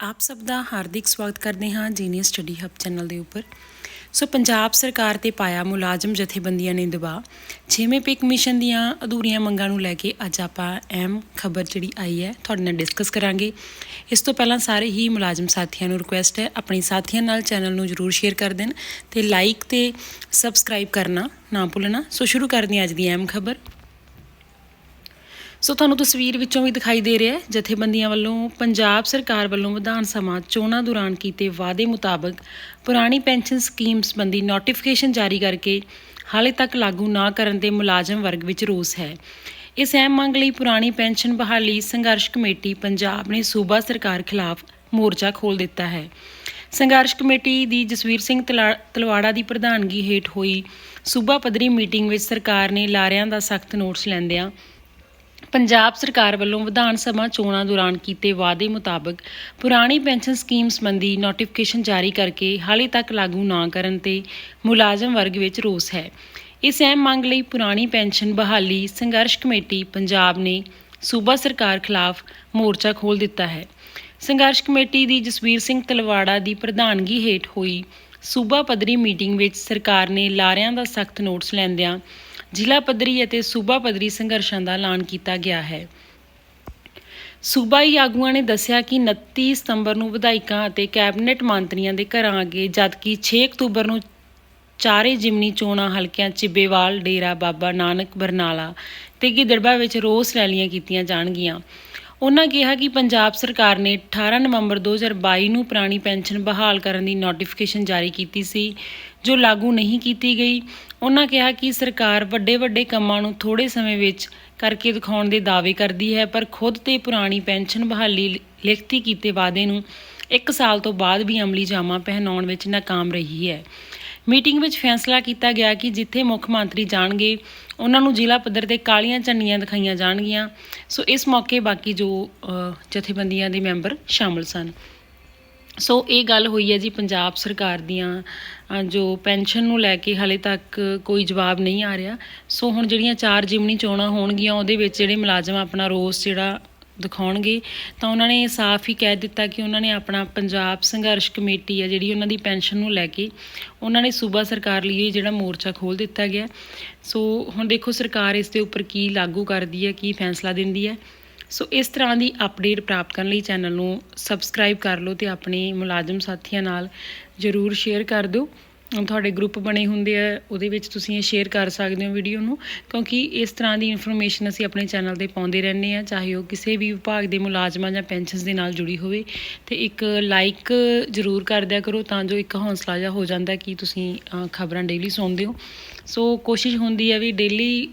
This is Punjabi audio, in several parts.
ਆਪ ਸਭ ਦਾ ਹਾਰਦਿਕ ਸਵਾਗਤ ਕਰਦੇ ਹਾਂ ਜੀਨੀਅਸ ਸਟੱਡੀ ਹੱਬ ਚੈਨਲ ਦੇ ਉੱਪਰ। ਸੋ ਪੰਜਾਬ ਸਰਕਾਰ ਤੇ ਪਾਇਆ ਮੁਲਾਜ਼ਮ ਜਥੇਬੰਦੀਆਂ ਨੇ ਦਬਾਅ। ਛੇਵੇਂ ਪੇ ਕਮਿਸ਼ਨ ਦੀਆਂ ਅਧੂਰੀਆਂ ਮੰਗਾਂ ਨੂੰ ਲੈ ਕੇ ਅੱਜ ਆਪਾਂ ਅਹਿਮ ਖਬਰ ਜਿਹੜੀ ਆਈ ਹੈ ਤੁਹਾਡੇ ਨਾਲ ਡਿਸਕਸ ਕਰਾਂਗੇ। ਇਸ ਤੋਂ ਪਹਿਲਾਂ ਸਾਰੇ ਹੀ ਮੁਲਾਜ਼ਮ ਸਾਥੀਆਂ ਨੂੰ ਰਿਕੁਐਸਟ ਹੈ, ਆਪਣੇ ਸਾਥੀਆਂ ਨਾਲ ਚੈਨਲ ਨੂੰ ਜਰੂਰ ਸ਼ੇਅਰ ਕਰ ਦੇਣ ਤੇ ਲਾਈਕ ਤੇ ਸਬਸਕ੍ਰਾਈਬ ਕਰਨਾ ਨਾ ਭੁੱਲਣਾ। ਸੋ ਸ਼ੁਰੂ ਕਰਦੇ ਹਾਂ ਅੱਜ ਦੀ ਅਹਿਮ ਖਬਰ। ਸੋ ਤੁਹਾਨੂੰ ਤਸਵੀਰ ਵਿੱਚੋਂ ਵੀ ਦਿਖਾਈ ਦੇ ਰਿਹਾ ਹੈ, ਜਥੇਬੰਦੀਆਂ ਵੱਲੋਂ ਪੰਜਾਬ ਸਰਕਾਰ ਵੱਲੋਂ ਵਿਧਾਨ ਸਭਾ ਚੋਣਾਂ ਦੌਰਾਨ ਕੀਤੇ ਵਾਅਦੇ ਮੁਤਾਬਕ ਪੁਰਾਣੀ ਪੈਨਸ਼ਨ ਸਕੀਮ ਸੰਬੰਧੀ ਨੋਟੀਫਿਕੇਸ਼ਨ ਜਾਰੀ ਕਰਕੇ ਹਾਲੇ ਤੱਕ ਲਾਗੂ ਨਾ ਕਰਨ ਤੇ ਮੁਲਾਜ਼ਮ ਵਰਗ ਵਿੱਚ ਰੋਸ ਹੈ। ਇਸ ਅਹਿਮ ਮੰਗ ਲਈ ਪੁਰਾਣੀ ਪੈਨਸ਼ਨ ਬਹਾਲੀ ਸੰਘਰਸ਼ ਕਮੇਟੀ ਪੰਜਾਬ ਨੇ ਸੂਬਾ ਸਰਕਾਰ ਖਿਲਾਫ ਮੋਰਚਾ ਖੋਲ੍ਹ ਦਿੱਤਾ ਹੈ। ਸੰਘਰਸ਼ ਕਮੇਟੀ ਦੀ ਜਸਵੀਰ ਸਿੰਘ ਤਲਾ- ਤਲਵਾੜਾ ਦੀ ਪ੍ਰਧਾਨਗੀ ਹੇਠ ਹੋਈ ਸੂਬਾ ਪੱਧਰੀ ਮੀਟਿੰਗ ਵਿੱਚ ਸਰਕਾਰ ਨੇ ਲਾਰਿਆਂ ਦਾ ਸਖਤ ਨੋਟਿਸ ਲੈਂਦਿਆਂ ਪੰਜਾਬ ਸਰਕਾਰ ਵੱਲੋਂ ਵਿਧਾਨ ਸਭਾ ਚੋਣਾਂ ਦੌਰਾਨ ਕੀਤੇ ਵਾਅਦੇ ਮੁਤਾਬਕ ਪੁਰਾਣੀ ਪੈਨਸ਼ਨ ਸਕੀਮ ਸੰਬੰਧੀ ਨੋਟੀਫਿਕੇਸ਼ਨ ਜਾਰੀ ਕਰਕੇ ਹਾਲੇ ਤੱਕ ਲਾਗੂ ਨਾ ਕਰਨ ਤੇ ਮੁਲਾਜ਼ਮ ਵਰਗ ਵਿੱਚ ਰੋਸ ਹੈ। ਇਸ ਅਹਿਮ ਮੰਗ ਲਈ ਪੁਰਾਣੀ ਪੈਨਸ਼ਨ ਬਹਾਲੀ ਸੰਘਰਸ਼ ਕਮੇਟੀ ਪੰਜਾਬ ਨੇ ਸੂਬਾ ਸਰਕਾਰ ਖਿਲਾਫ ਮੋਰਚਾ ਖੋਲ੍ਹ ਦਿੱਤਾ ਹੈ। ਸੰਘਰਸ਼ ਕਮੇਟੀ ਦੀ ਜਸਵੀਰ ਸਿੰਘ ਤਲਵਾੜਾ ਦੀ ਪ੍ਰਧਾਨਗੀ ਹੇਠ ਹੋਈ ਸੂਬਾ ਪੱਧਰੀ ਮੀਟਿੰਗ ਵਿੱਚ ਸਰਕਾਰ ਨੇ ਲਾਰਿਆਂ ਦਾ ਸਖਤ ਨੋਟਿਸ ਲੈਂਦਿਆਂ ਜ਼ਿਲ੍ਹਾ ਪੱਧਰੀ ਅਤੇ ਸੂਬਾ ਪੱਧਰੀ ਸੰਘਰਸ਼ਾਂ ਦਾ ਐਲਾਨ ਕੀਤਾ ਗਿਆ ਹੈ। ਸੂਬਾਈ ਆਗੂਆਂ ਨੇ ਦੱਸਿਆ ਕਿ 29 ਸਤੰਬਰ ਨੂੰ ਵਿਧਾਇਕਾਂ ਅਤੇ ਕੈਬਨਿਟ ਮੰਤਰੀਆਂ ਦੇ ਘਰਾਂ ਅੱਗੇ, ਜਦਕਿ 6 ਅਕਤੂਬਰ ਨੂੰ ਚਾਰੇ ਜਿਮਨੀ ਚੋਣਾਂ ਹਲਕਿਆਂ ਚਿੱਬੇਵਾਲ, ਡੇਰਾ ਬਾਬਾ ਨਾਨਕ, ਬਰਨਾਲਾ ਤੇ ਗਿੱਦੜਬਾ ਵਿੱਚ ਰੋਸ ਰੈਲੀਆਂ ਕੀਤੀਆਂ ਜਾਣਗੀਆਂ। ਉਹਨਾਂ ਕਿਹਾ ਕਿ ਪੰਜਾਬ ਸਰਕਾਰ ਨੇ 18 ਨਵੰਬਰ 2022 ਨੂੰ ਪੁਰਾਣੀ ਪੈਨਸ਼ਨ ਬਹਾਲ ਕਰਨ ਦੀ ਨੋਟੀਫਿਕੇਸ਼ਨ ਜਾਰੀ ਕੀਤੀ ਸੀ, ਜੋ ਲਾਗੂ ਨਹੀਂ ਕੀਤੀ ਗਈ। ਉਹਨਾਂ ਕਿਹਾ ਕਿ ਸਰਕਾਰ ਵੱਡੇ ਵੱਡੇ ਕੰਮਾਂ ਨੂੰ ਥੋੜੇ ਸਮੇਂ ਵਿੱਚ ਕਰਕੇ ਦਿਖਾਉਣ ਦੇ ਦਾਅਵੇ ਕਰਦੀ ਹੈ, ਪਰ ਖੁਦ ਤੇ ਪੁਰਾਣੀ ਪੈਨਸ਼ਨ ਬਹਾਲੀ ਲਿਖਤੀ ਕੀਤੇ ਵਾਅਦੇ ਨੂੰ ਇੱਕ ਸਾਲ ਤੋਂ ਬਾਅਦ ਵੀ ਅਮਲੀ ਜਾਮਾ ਪਹਿਨਾਉਣ ਵਿੱਚ ਨਾਕਾਮ ਰਹੀ ਹੈ। ਮੀਟਿੰਗ ਵਿੱਚ ਫੈਸਲਾ ਕੀਤਾ ਗਿਆ ਕਿ ਜਿੱਥੇ ਮੁੱਖ ਮੰਤਰੀ ਜਾਣਗੇ, ਉਹਨਾਂ ਨੂੰ ਜ਼ਿਲ੍ਹਾ ਪੱਧਰ ਤੇ ਕਾਲੀਆਂ ਝੰਡੀਆਂ ਦਿਖਾਈਆਂ ਜਾਣਗੀਆਂ। ਸੋ ਇਸ ਮੌਕੇ ਬਾਕੀ ਜੋ ਜਥੇਬੰਦੀਆਂ ਦੇ ਮੈਂਬਰ ਸ਼ਾਮਲ ਸਨ। ਸੋ ਇਹ ਗੱਲ ਹੋਈ ਹੈ ਜੀ ਪੰਜਾਬ ਸਰਕਾਰ ਦੀਆਂ ਜੋ ਪੈਨਸ਼ਨ ਨੂੰ ਲੈ ਕੇ ਹਲੇ ਤੱਕ ਕੋਈ ਜਵਾਬ ਨਹੀਂ ਆ ਰਿਹਾ। ਸੋ ਹੁਣ ਜਿਹੜੀਆਂ ਚਾਰ ਜਿਮਨੀ ਚੋਣਾਂ ਹੋਣਗੀਆਂ, ਉਹਦੇ ਵਿੱਚ ਜਿਹੜੇ ਮੁਲਾਜ਼ਮ ਆਪਣਾ ਰੋਸ ਜਿਹੜਾ ਦਿਖਾਉਣਗੇ। ਤਾਂ ਉਹਨਾਂ ਨੇ ਸਾਫ਼ ਹੀ ਕਹਿ ਦਿੱਤਾ ਕਿ ਉਹਨਾਂ ਨੇ ਆਪਣਾ ਪੰਜਾਬ ਸੰਘਰਸ਼ ਕਮੇਟੀ ਹੈ ਜਿਹੜੀ ਉਹਨਾਂ ਦੀ ਪੈਨਸ਼ਨ ਨੂੰ ਲੈ ਕੇ, ਉਹਨਾਂ ਨੇ ਸੂਬਾ ਸਰਕਾਰ ਲਈ ਇਹ ਜਿਹੜਾ ਮੋਰਚਾ ਖੋਲ੍ਹ ਦਿੱਤਾ ਗਿਆ। ਸੋ ਹੁਣ ਦੇਖੋ ਸਰਕਾਰ ਇਸ ਦੇ ਉੱਪਰ ਕੀ ਲਾਗੂ ਕਰਦੀ ਹੈ, ਕੀ ਫੈਸਲਾ ਦਿੰਦੀ ਹੈ। ਸੋ ਇਸ ਤਰ੍ਹਾਂ ਦੀ ਅਪਡੇਟ ਪ੍ਰਾਪਤ ਕਰਨ ਲਈ ਚੈਨਲ ਨੂੰ ਸਬਸਕ੍ਰਾਈਬ ਕਰ ਲਓ ਤੇ ਆਪਣੇ ਮੁਲਾਜ਼ਮ ਸਾਥੀਆਂ ਨਾਲ ਜਰੂਰ ਸ਼ੇਅਰ ਕਰ ਦਿਓ। ਤੁਹਾਡੇ ਗਰੁੱਪ ਬਣੇ ਹੁੰਦੇ ਆ, ਉਹਦੇ ਵਿੱਚ ਤੁਸੀਂ ਇਹ ਸ਼ੇਅਰ ਕਰ ਸਕਦੇ ਹੋ ਵੀਡੀਓ ਨੂੰ, ਕਿਉਂਕਿ ਇਸ ਤਰ੍ਹਾਂ ਦੀ ਇਨਫੋਰਮੇਸ਼ਨ ਅਸੀਂ ਆਪਣੇ ਚੈਨਲ ਤੇ ਪਾਉਂਦੇ ਰਹਿੰਦੇ ਆ ਚਾਹੇ ਉਹ ਕਿਸੇ ਵੀ ਵਿਭਾਗ ਦੇ ਮੁਲਾਜ਼ਮਾਂ ਜਾਂ ਪੈਨਸ਼ਨਸ ਦੇ ਨਾਲ ਜੁੜੀ ਹੋਵੇ। ਤੇ ਇੱਕ ਲਾਈਕ ਜਰੂਰ ਕਰ ਦਿਆ ਕਰੋ, ਤਾਂ ਜੋ ਇੱਕ ਹੌਸਲਾ ਜਿਹਾ ਹੋ ਜਾਂਦਾ ਕਿ ਤੁਸੀਂ ਖਬਰਾਂ ਡੇਲੀ ਸੁਣਦੇ ਹੋ। ਸੋ ਕੋਸ਼ਿਸ਼ ਹੁੰਦੀ ਹੈ ਵੀ ਡੇਲੀ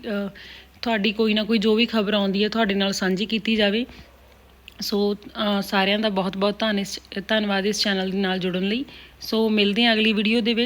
ਤੁਹਾਡੀ ਕੋਈ ਨਾ ਕੋਈ ਜੋ ਵੀ ਖਬਰ ਆਉਂਦੀ ਹੈ ਤੁਹਾਡੇ ਨਾਲ ਸਾਂਝੀ ਕੀਤੀ ਜਾਵੇ। ਸੋ ਸਾਰਿਆਂ ਦਾ ਬਹੁਤ ਬਹੁਤ ਧੰਨ ਇਸ- ਧੰਨਵਾਦ ਇਸ ਚੈਨਲ ਦੇ ਨਾਲ ਜੁੜਨ ਲਈ। ਸੋ ਮਿਲਦੇ ਹਾਂ ਅਗਲੀ ਵੀਡੀਓ ਦੇ ਵਿੱਚ।